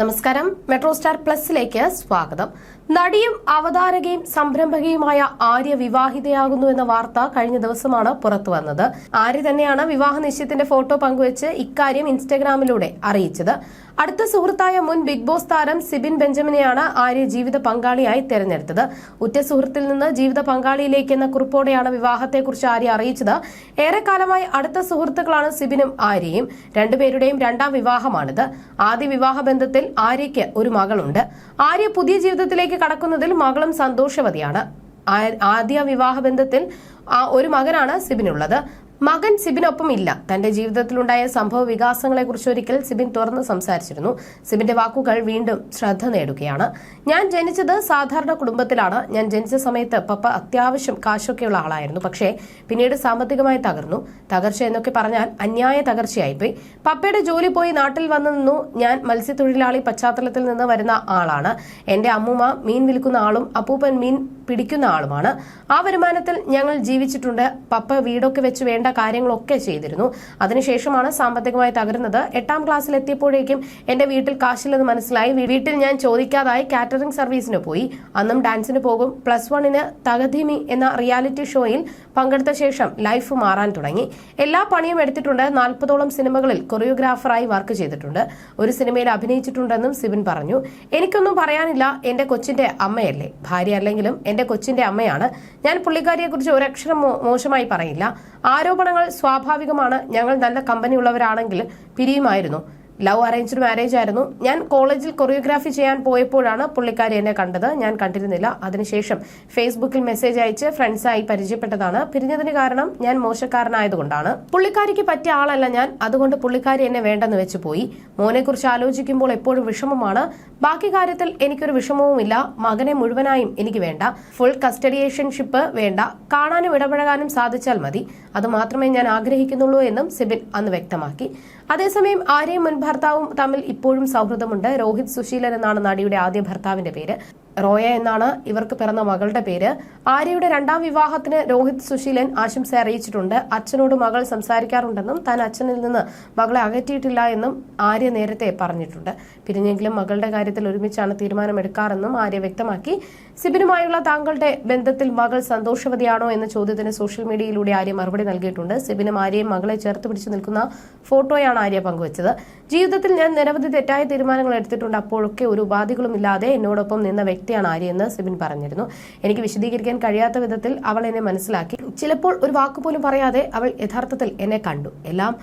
നമസ്കാരം. Metro star പ്ലസിലേക്ക് സ്വാഗതം. നടിയും അവതാരകയും സംരംഭകയുമായ ആര്യ വിവാഹിതയാകുന്നു എന്ന വാർത്ത കഴിഞ്ഞ ദിവസമാണ് പുറത്തു വന്നത്. ആര്യ തന്നെയാണ് വിവാഹ നിശ്ചയത്തിന്റെ ഫോട്ടോ പങ്കുവച്ച് ഇക്കാര്യം ഇൻസ്റ്റഗ്രാമിലൂടെ അറിയിച്ചത്. അടുത്ത സുഹൃത്തായ മുൻ ബിഗ് ബോസ് താരം സിബിൻ ബെഞ്ചമിനെയാണ് ആര്യ ജീവിത പങ്കാളിയായി തെരഞ്ഞെടുത്തത്. ഉറ്റ സുഹൃത്തിൽ നിന്ന് ജീവിത പങ്കാളിയിലേക്ക് എന്ന കുറിപ്പോടെയാണ് വിവാഹത്തെക്കുറിച്ച് ആര്യ അറിയിച്ചത്. ഏറെക്കാലമായി അടുത്ത സുഹൃത്തുക്കളാണ് സിബിനും ആര്യയും. രണ്ടുപേരുടെയും രണ്ടാം വിവാഹമാണിത്. ആദ്യ വിവാഹ ബന്ധത്തിൽ ആര്യയ്ക്ക് ഒരു മകളുണ്ട്. ആര്യ പുതിയ ജീവിതത്തിലേക്ക് കടക്കുന്നതിൽ മകളും സന്തോഷവതിയാണ്. ആദ്യ വിവാഹ ബന്ധത്തിൽ ആ ഒരു മകനാണ് സിബിനുള്ളത്. മകൻ സിബിനൊപ്പം ഇല്ല തന്റെ ജീവിതത്തിലുണ്ടായ സംഭവ വികാസങ്ങളെ കുറിച്ച് ഒരിക്കൽ സിബിൻ തുറന്ന് സംസാരിച്ചിരുന്നു. സിബിന്റെ വാക്കുകൾ വീണ്ടും ശ്രദ്ധ നേടുകയാണ്. ഞാൻ ജനിച്ചത് സാധാരണ കുടുംബത്തിലാണ്. ഞാൻ ജനിച്ച സമയത്ത് പപ്പ അത്യാവശ്യം കാശൊക്കെയുള്ള ആളായിരുന്നു. പക്ഷേ പിന്നീട് സാമ്പത്തികമായി തകർന്നു. തകർച്ച എന്നൊക്കെ പറഞ്ഞാൽ അന്യായ തകർച്ചയായിപ്പോയി. പപ്പയുടെ ജോലി പോയി നാട്ടിൽ വന്നു നിന്നു. ഞാൻ മത്സ്യത്തൊഴിലാളി പശ്ചാത്തലത്തിൽ നിന്ന് വരുന്ന ആളാണ്. എന്റെ അമ്മൂമ്മ മീൻ വിൽക്കുന്ന ആളും അപ്പൂപ്പൻ മീൻ പിടിക്കുന്ന ആളുമാണ്. ആ വരുമാനത്തിൽ ഞങ്ങൾ ജീവിച്ചിട്ടുണ്ട്. പപ്പ വീടൊക്കെ വെച്ച് വേണ്ട കാര്യങ്ങളൊക്കെ ചെയ്തിരുന്നു. അതിനുശേഷമാണ് സാമ്പത്തികമായി തകരുന്നത്. എട്ടാം ക്ലാസ്സിൽ എത്തിയപ്പോഴേക്കും എന്റെ വീട്ടിൽ കാശില്ലെന്ന് മനസ്സിലായി. വീട്ടിൽ ഞാൻ ചോദിക്കാതായി കാറ്ററിംഗ് സർവീസിന് പോയി. അന്നും ഡാൻസിന് പോകും. പ്ലസ് വണ്ണിന് തകധീമി എന്ന റിയാലിറ്റി ഷോയിൽ പങ്കെടുത്ത ശേഷം ലൈഫ് മാറാൻ തുടങ്ങി. എല്ലാ പണിയും എടുത്തിട്ടുണ്ട്. നാൽപ്പതോളം സിനിമകളിൽ കൊറിയോഗ്രാഫറായി വർക്ക് ചെയ്തിട്ടുണ്ട്. ഒരു സിനിമയിൽ അഭിനയിച്ചിട്ടുണ്ടെന്നും സിബിൻ പറഞ്ഞു. എനിക്കൊന്നും പറയാനില്ല. എന്റെ കൊച്ചിന്റെ അമ്മയല്ലേ. ഭാര്യ അല്ലെങ്കിലും എന്റെ കൊച്ചിന്റെ അമ്മയാണ്. ഞാൻ പുള്ളിക്കാരിയെ കുറിച്ച് ഒരക്ഷരം മോശമായി പറയില്ല. ആരോപണങ്ങൾ സ്വാഭാവികമാണ്. ഞങ്ങൾ നല്ല കമ്പനി ഉള്ളവരാണെങ്കിൽ പിരിയുമായിരുന്നു. ലവ് അറേഞ്ച്ഡ് മാരേജ് ആയിരുന്നു. ഞാൻ കോളേജിൽ കൊറിയോഗ്രാഫി ചെയ്യാൻ പോയപ്പോഴാണ് പുള്ളിക്കാരി എന്നെ കണ്ടത്. ഞാൻ കണ്ടിരുന്നില്ല. അതിനുശേഷം ഫേസ്ബുക്കിൽ മെസ്സേജ് അയച്ച് ഫ്രണ്ട്സായി പരിചയപ്പെട്ടതാണ്. പിരിഞ്ഞതിന് കാരണം ഞാൻ മോശക്കാരനായതുകൊണ്ടാണ്. പുള്ളിക്കാരിക്ക് പറ്റിയ ആളല്ല ഞാൻ. അതുകൊണ്ട് പുള്ളിക്കാരി എന്നെ വേണ്ടെന്ന് വെച്ച് പോയി. മോനെക്കുറിച്ച് ആലോചിക്കുമ്പോൾ എപ്പോഴും വിഷമമാണ്. ബാക്കി കാര്യത്തിൽ എനിക്കൊരു വിഷമവുമില്ല. മകനെ മുഴുവനായും എനിക്ക് വേണ്ട. ഫുൾ കസ്റ്റഡിയേഷൻഷിപ്പ് വേണ്ട. കാണാനും ഇടപഴകാനും സാധിച്ചാൽ മതി. അത് മാത്രമേ ഞാൻ ആഗ്രഹിക്കുന്നുള്ളൂ എന്നും സിബിൻ അന്ന് വ്യക്തമാക്കി. അതേസമയം ആര്യയും മുൻ ഭർത്താവും തമ്മിൽ ഇപ്പോഴും സൗഹൃദമുണ്ട്. രോഹിത് സുശീലൻ എന്നാണ് നടിയുടെ ആദ്യ ഭർത്താവിന്റെ പേര്. റോയ എന്നാണ് ഇവർക്ക് പിറന്ന മകളുടെ പേര്. ആര്യയുടെ രണ്ടാം വിവാഹത്തിന് രോഹിത് സുശീലൻ ആശംസ അറിയിച്ചിട്ടുണ്ട്. അച്ഛനോട് മകൾ സംസാരിക്കാറുണ്ടെന്നും താൻ അച്ഛനിൽ നിന്ന് മകളെ അകറ്റിയിട്ടില്ല എന്നും ആര്യ നേരത്തെ പറഞ്ഞിട്ടുണ്ട്. പിരിഞ്ഞെങ്കിലും മകളുടെ കാര്യത്തിൽ ഒരുമിച്ചാണ് തീരുമാനമെടുക്കാറെന്നും ആര്യ വ്യക്തമാക്കി. സിബിനുമായുള്ള താങ്കളുടെ ബന്ധത്തിൽ മകൾ സന്തോഷവതിയാണോ എന്ന ചോദ്യത്തിന് സോഷ്യൽ മീഡിയയിലൂടെ ആര്യ മറുപടി നൽകിയിട്ടുണ്ട്. സിബിനും ആര്യയും മകളെ ചേർത്ത് പിടിച്ചു നിൽക്കുന്ന ഫോട്ടോയാണ് ആര്യ പങ്കുവച്ചത്. ജീവിതത്തിൽ ഞാൻ നിരവധി തെറ്റായ തീരുമാനങ്ങൾ എടുത്തിട്ടുണ്ട്. അപ്പോഴൊക്കെ ഒരു ഉപാധികളും ഇല്ലാതെ എന്നോടൊപ്പം നിന്ന വ്യക്തിയാണ് ആര്യയെന്ന് സിബിൻ പറഞ്ഞിരുന്നു. എനിക്ക് വിശദീകരിക്കാൻ കഴിയാത്ത വിധത്തിൽ അവൾ എന്നെ മനസ്സിലാക്കി. ചിലപ്പോൾ ഒരു വാക്കുപോലും പറയാതെ അവൾ യഥാർത്ഥത്തിൽ എന്നെ കണ്ടു. എല്ലാം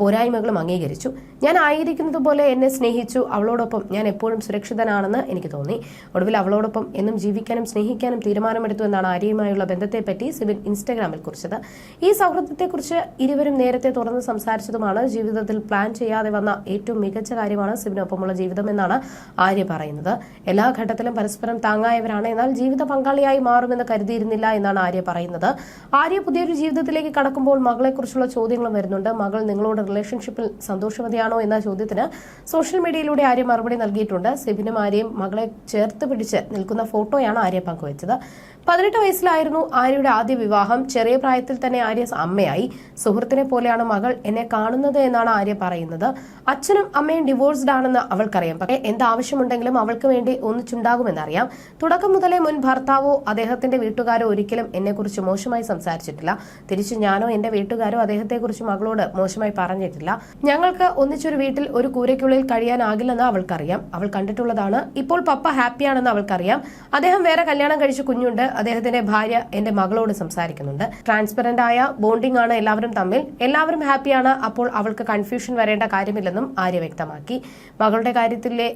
പോരായ്മകളും അംഗീകരിച്ചു. ഞാൻ ആയിരിക്കുന്നത് പോലെ എന്നെ സ്നേഹിച്ചു. അവളോടൊപ്പം ഞാൻ എപ്പോഴും സുരക്ഷിതനാണെന്ന് എനിക്ക് തോന്നി. ഒടുവിൽ അവളോടൊപ്പം എന്നും ജീവിക്കാനും സ്നേഹിക്കാനും തീരുമാനമെടുത്തു എന്നാണ് ആര്യയുമായുള്ള ബന്ധത്തെപ്പറ്റി സിബിൻ ഇൻസ്റ്റാഗ്രാമിൽ കുറിച്ചത്. ഈ സൗഹൃദത്തെക്കുറിച്ച് ഇരുവരും നേരത്തെ തുറന്ന് സംസാരിച്ചതുമാണ് ജീവിതത്തിൽ പ്ലാൻ ചെയ്യാതെ വന്ന ഏറ്റവും മികച്ച കാര്യമാണ് സിബിനൊപ്പമുള്ള ജീവിതം എന്നാണ് ആര്യ പറയുന്നത്. എല്ലാ ഘട്ടത്തിലും പരസ്പരം താങ്ങായവരാണ്. എന്നാൽ ജീവിത പങ്കാളിയായി മാറുമെന്ന് കരുതിയിരുന്നില്ല എന്നാണ് ആര്യ പറയുന്നത്. ആര്യ പുതിയൊരു ജീവിതത്തിലേക്ക് കടക്കുമ്പോൾ മകളെക്കുറിച്ചുള്ള ചോദ്യങ്ങളും വരുന്നുണ്ട്. മകൾ നിങ്ങളോട് റിലേഷൻഷിപ്പിൽ സന്തോഷവതിയാണോ എന്ന ചോദ്യത്തിന് സോഷ്യൽ മീഡിയയിലൂടെ ആര്യ മറുപടി നൽകിയിട്ടുണ്ട്. സിബിനും ആര്യയും മകളെ ചേർത്ത് പിടിച്ച് നിൽക്കുന്ന ഫോട്ടോയാണ് ആര്യ പങ്കുവച്ചത്. പതിനെട്ട് വയസ്സിലായിരുന്നു ആര്യയുടെ ആദ്യ വിവാഹം. ചെറിയ പ്രായത്തിൽ തന്നെ ആര്യ അമ്മയായി. സുഹൃത്തിനെ പോലെയാണ് മകൾ എന്നെ കാണുന്നത് എന്നാണ് ആര്യ പറയുന്നത്. അച്ഛനും അമ്മയും ഡിവോഴ്സ്ഡ് ആണെന്ന് അവൾക്കറിയാം. പക്ഷേ എന്താവശ്യമുണ്ടെങ്കിലും അവൾക്ക് വേണ്ടി ഒന്നിച്ചുണ്ടാകുമെന്നറിയാം തുടക്കം മുതലേ മുൻ ഭർത്താവോ അദ്ദേഹത്തിന്റെ വീട്ടുകാരോ ഒരിക്കലും എന്നെക്കുറിച്ച് മോശമായി സംസാരിച്ചിട്ടില്ല. തിരിച്ചു ഞാനോ എന്റെ വീട്ടുകാരോ അദ്ദേഹത്തെക്കുറിച്ച് മകളോട് മോശമായി പറഞ്ഞിട്ടില്ല. ഞങ്ങൾക്ക് ഒന്നിച്ചൊരു വീട്ടിൽ ഒരു കൂരയ്ക്കുള്ളിൽ കഴിയാനാകില്ലെന്ന് അവൾക്കറിയാം. അവൾ കണ്ടിട്ടുള്ളതാണ്. ഇപ്പോൾ പപ്പ ഹാപ്പിയാണെന്ന് അവൾക്കറിയാം. അദ്ദേഹം വേറെ കല്യാണം കഴിച്ച് കുഞ്ഞുണ്ട്. അദ്ദേഹത്തിന്റെ ഭാര്യ എന്റെ മകളോട് സംസാരിക്കുന്നുണ്ട്. ട്രാൻസ്പെറന്റ് ആയ ബോണ്ടിംഗ് ആണ് എല്ലാവരും തമ്മിൽ. എല്ലാവരും ഹാപ്പിയാണ്. അപ്പോൾ അവൾക്ക് കൺഫ്യൂഷൻ വരേണ്ട കാര്യമില്ലെന്നും ആര്യ വ്യക്തമാക്കി മകളുടെ കാര്യത്തിലെ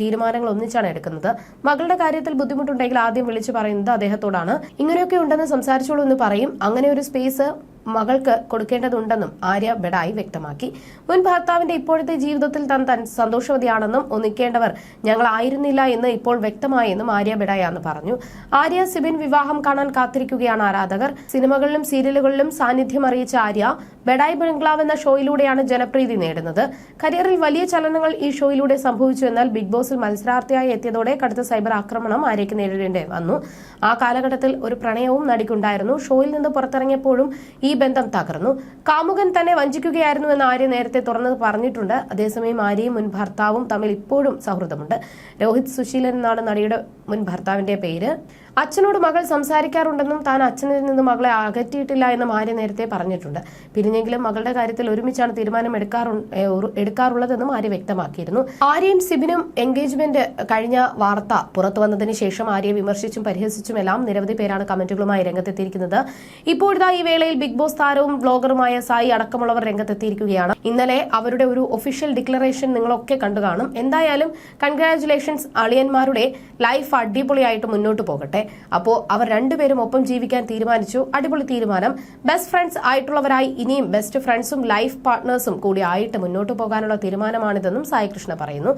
തീരുമാനങ്ങൾ ഒന്നിച്ചാണ് എടുക്കുന്നത്. മകളുടെ കാര്യത്തിൽ ബുദ്ധിമുട്ടുണ്ടെങ്കിൽ ആദ്യം വിളിച്ചു പറയുന്നത് അദ്ദേഹത്തോടാണ്. ഇങ്ങനെയൊക്കെ ഉണ്ടെന്ന് സംസാരിച്ചോളൂ എന്ന് പറയും. അങ്ങനെ ഒരു സ്പേസ് മകൾക്ക് കൊടുക്കേണ്ടതുണ്ടെന്നും ആര്യ ബെഡായി വ്യക്തമാക്കി. മുൻ ഭർത്താവിന്റെ ഇപ്പോഴത്തെ ജീവിതത്തിൽ താൻ തൻ സന്തോഷവതിയാണെന്നും ഒന്നിക്കേണ്ടവർ ഞങ്ങളായിരുന്നില്ല എന്ന് ഇപ്പോൾ വ്യക്തമായെന്നും ആര്യ ബെഡായാന്ന് പറഞ്ഞു. ആര്യ സിബിൻ വിവാഹം കാണാൻ കാത്തിരിക്കുകയാണ് ആരാധകർ. സിനിമകളിലും സീരിയലുകളിലും സാന്നിധ്യം അറിയിച്ച ആര്യ ബെഡായി ബംഗ്ലാവ് എന്ന ഷോയിലൂടെയാണ് ജനപ്രീതി നേടുന്നത്. കരിയറിൽ വലിയ ചലനങ്ങൾ ഈ ഷോയിലൂടെ സംഭവിച്ചു എന്നാൽ ബിഗ് ബോസിൽ മത്സരാർത്ഥിയായി എത്തിയതോടെ കടുത്ത സൈബർ ആക്രമണം ആര്യയ്ക്ക് നേരിടേണ്ടി വന്നു. ആ കാലഘട്ടത്തിൽ ഒരു പ്രണയവും നടിക്കുണ്ടായിരുന്നു. ഷോയിൽ നിന്ന് പുറത്തിറങ്ങിയപ്പോഴും ഈ ബന്ധം തകർന്നു. കാമുകൻ തന്നെ വഞ്ചിക്കുകയായിരുന്നു എന്ന് ആര്യ നേരത്തെ തുറന്ന് പറഞ്ഞിട്ടുണ്ട്. അതേസമയം ആര്യയും മുൻ ഭർത്താവും തമ്മിൽ ഇപ്പോഴും സൗഹൃദമുണ്ട്. രോഹിത് സുശീലൻ എന്നാണ് നടിയുടെ മുൻ ഭർത്താവിന്റെ പേര്. അച്ഛനോട് മകൾ സംസാരിക്കാറുണ്ടെന്നും താൻ അച്ഛനിൽ നിന്ന് മകളെ അകറ്റിയിട്ടില്ല എന്നും ആര്യ നേരത്തെ പറഞ്ഞിട്ടുണ്ട്. പിരിഞ്ഞെങ്കിലും മകളുടെ കാര്യത്തിൽ ഒരുമിച്ചാണ് തീരുമാനം എടുക്കാറു എടുക്കാറുള്ളതെന്നും ആര്യ വ്യക്തമാക്കിയിരുന്നു. ആര്യയും സിബിനും എൻഗേജ്മെന്റ് കഴിഞ്ഞ വാർത്ത പുറത്തു വന്നതിന് ശേഷം ആര്യ വിമർശിച്ചും പരിഹസിച്ചും എല്ലാം നിരവധി പേരാണ് കമന്റുകളുമായി രംഗത്തെത്തിയിരിക്കുന്നത്. ഇപ്പോഴിതാ ഈ വേളയിൽ ബിഗ് ബോസ് താരവും ബ്ലോഗറുമായ സായി അടക്കമുള്ളവർ രംഗത്തെത്തിയിരിക്കുകയാണ്. ഇന്നലെ അവരുടെ ഒരു ഒഫീഷ്യൽ ഡിക്ലറേഷൻ നിങ്ങളൊക്കെ കണ്ടു കാണും. എന്തായാലും കൺഗ്രാചുലേഷൻസ് അളിയന്മാരുടെ ലൈഫ് അടിപൊളിയായിട്ട് മുന്നോട്ട് പോകട്ടെ. അപ്പോ അവർ രണ്ടുപേരും ഒപ്പം ജീവിക്കാൻ തീരുമാനിച്ചു. അടിപൊളി തീരുമാനം. ബെസ്റ്റ് ഫ്രണ്ട്സ് ആയിട്ടുള്ളവരായി ഇനിയും ബെസ്റ്റ് ഫ്രണ്ട്സും ലൈഫ് പാർട്ട്നേഴ്സും കൂടി ആയിട്ട് മുന്നോട്ട് പോകാനുള്ള തീരുമാനമാണിതെന്നും സായി കൃഷ്ണ പറയുന്നു.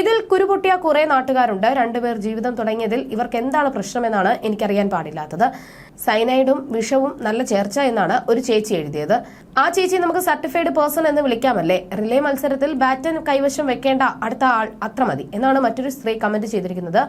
ഇതിൽ കുരുപൊട്ടിയ കുറെ നാട്ടുകാരുണ്ട്. രണ്ടുപേർ ജീവിതം തുടങ്ങിയതിൽ ഇവർക്ക് എന്താണ് പ്രശ്നമെന്നാണ് എനിക്കറിയാൻ പാടില്ലാത്തത്. സൈനൈഡും വിഷവും നല്ല ചേർച്ച എന്നാണ് ഒരു ചേച്ചി എഴുതിയത്. ആ ചേച്ചി നമുക്ക് സർട്ടിഫൈഡ് പേഴ്സൺ എന്ന് വിളിക്കാമല്ലേ? റിലേ മത്സരത്തിൽ ബാറ്റൻ കൈവശം വെക്കേണ്ട അടുത്ത ആൾ അത്ര മതി എന്നാണ് മറ്റൊരു സ്ത്രീ കമന്റ് ചെയ്തിരിക്കുന്നത്.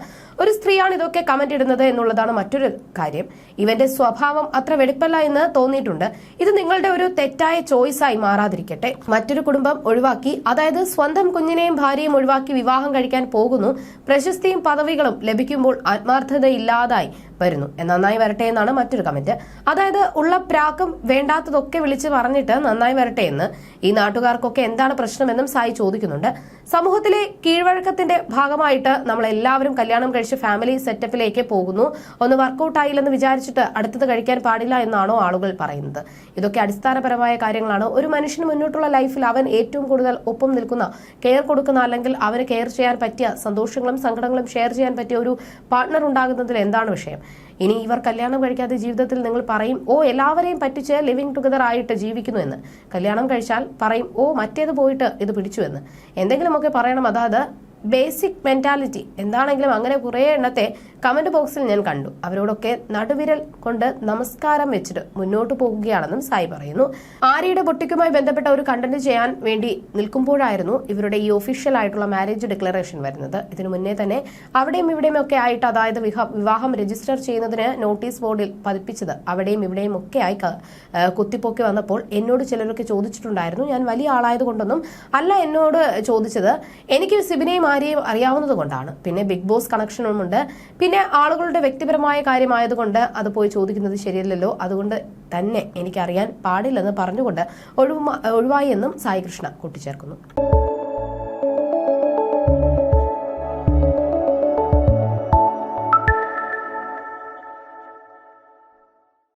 ഒരു സ്ത്രീയാണ് ഇതൊക്കെ കമന്റ് ഇടുന്നത് എന്നുള്ളതാണ് മറ്റൊരു കാര്യം. ഇവന്റെ സ്വഭാവം അത്ര വെടിപ്പല്ല എന്ന് തോന്നിയിട്ടുണ്ട്. ഇത് നിങ്ങളുടെ ഒരു തെറ്റായ ചോയ്സായി മാറാതിരിക്കട്ടെ. മറ്റൊരു കുടുംബം ഒഴിവാക്കി അതായത് സ്വന്തം കുഞ്ഞിനെയും ഭാര്യയും ഒഴിവാക്കി വിവാഹം കഴിക്കാൻ പോകുന്നു. പ്രശസ്തിയും പദവികളും ലഭിക്കുമ്പോൾ ആത്മാർത്ഥതയില്ലാതായി. വരുന്നു. നന്നായി വരട്ടെ എന്നാണ് മറ്റൊരു കമന്റ് അതായത് ഉള്ള പ്രാക്കും വേണ്ടാത്തതൊക്കെ വിളിച്ച് പറഞ്ഞിട്ട് നന്നായി വരട്ടെ എന്ന് ഈ നാട്ടുകാർക്കൊക്കെ എന്താണ് പ്രശ്നമെന്നും സായി ചോദിക്കുന്നുണ്ട്. സമൂഹത്തിലെ കീഴ്വഴക്കത്തിന്റെ ഭാഗമായിട്ട് നമ്മൾ എല്ലാവരും കല്യാണം കഴിച്ച് ഫാമിലി സെറ്റപ്പിലേക്ക് പോകുന്നു. ഒന്ന് വർക്കൗട്ട് ആയില്ലെന്ന് വിചാരിച്ചിട്ട് അടുത്തത് കഴിക്കാൻ പാടില്ല എന്നാണോ ആളുകൾ പറയുന്നത്. ഇതൊക്കെ അടിസ്ഥാനപരമായ കാര്യങ്ങളാണ്. ഒരു മനുഷ്യന് മുന്നോട്ടുള്ള ലൈഫിൽ അവൻ ഏറ്റവും കൂടുതൽ ഒപ്പം നിൽക്കുന്ന കെയർ കൊടുക്കുന്ന അല്ലെങ്കിൽ അവന് കെയർ ചെയ്യാൻ പറ്റിയ സന്തോഷങ്ങളും സങ്കടങ്ങളും ഷെയർ ചെയ്യാൻ പറ്റിയ ഒരു പാർട്ട്ണർ ഉണ്ടാകുന്നതിൽ എന്താണ് വിഷയം? ഇനി ഇവർ കല്യാണം കഴിക്കാത്ത ജീവിതത്തിൽ നിങ്ങൾ പറയും ഓ എല്ലാവരെയും പറ്റിച്ച് ലിവിങ് ടുഗദർ ആയിട്ട് ജീവിക്കുന്നു എന്ന്. കല്യാണം കഴിച്ചാൽ പറയും ഓ മറ്റേത് പോയിട്ട് ഇത് പിടിച്ചു എന്ന്. എന്തെങ്കിലുമൊക്കെ പറയണം. അതായത് ബേസിക് മെന്റാലിറ്റി എന്താണെങ്കിലും അങ്ങനെ കുറേ എണ്ണത്തെ കമന്റ് ബോക്സിൽ ഞാൻ കണ്ടു. അവരോടൊക്കെ നടുവിരൽ കൊണ്ട് നമസ്കാരം വെച്ചിട്ട് മുന്നോട്ട് പോകുകയാണെന്നും സായി പറയുന്നു. ആര്യയുടെ പൊട്ടിക്കുമായി ബന്ധപ്പെട്ട ഒരു കണ്ടന്റ് ചെയ്യാൻ വേണ്ടി നിൽക്കുമ്പോഴായിരുന്നു ഇവരുടെ ഈ ഒഫീഷ്യൽ ആയിട്ടുള്ള മാരേജ് ഡിക്ലറേഷൻ വരുന്നത്. ഇതിനു മുന്നേ തന്നെ അവിടെയും ഇവിടെയും ഒക്കെ ആയിട്ട് അതായത് വിവാഹം രജിസ്റ്റർ ചെയ്യുന്നതിന് നോട്ടീസ് ബോർഡിൽ പതിപ്പിച്ചത് അവിടെയും ഇവിടെയും ഒക്കെ ആയി കുത്തിപ്പൊക്കി വന്നപ്പോൾ എന്നോട് ചിലരൊക്കെ ചോദിച്ചിട്ടുണ്ടായിരുന്നു. ഞാൻ വലിയ ആളായതുകൊണ്ടൊന്നും അല്ല എന്നോട് ചോദിച്ചത്. എനിക്ക് സിബിനെയും ആര്യയും അറിയാവുന്നത് കൊണ്ടാണ്. പിന്നെ ബിഗ് ബോസ് കണക്ഷനുമുണ്ട് പിന്നെ ആളുകളുടെ വ്യക്തിപരമായ കാര്യമായതുകൊണ്ട് അത് പോയി ചോദിക്കുന്നത് ശരിയല്ലല്ലോ. അതുകൊണ്ട് തന്നെ എനിക്കറിയാൻ പാടില്ലെന്ന് പറഞ്ഞുകൊണ്ട് ഒഴിവ ഒഴിവായി എന്നും സായി കൃഷ്ണ കൂട്ടിച്ചേർക്കുന്നു.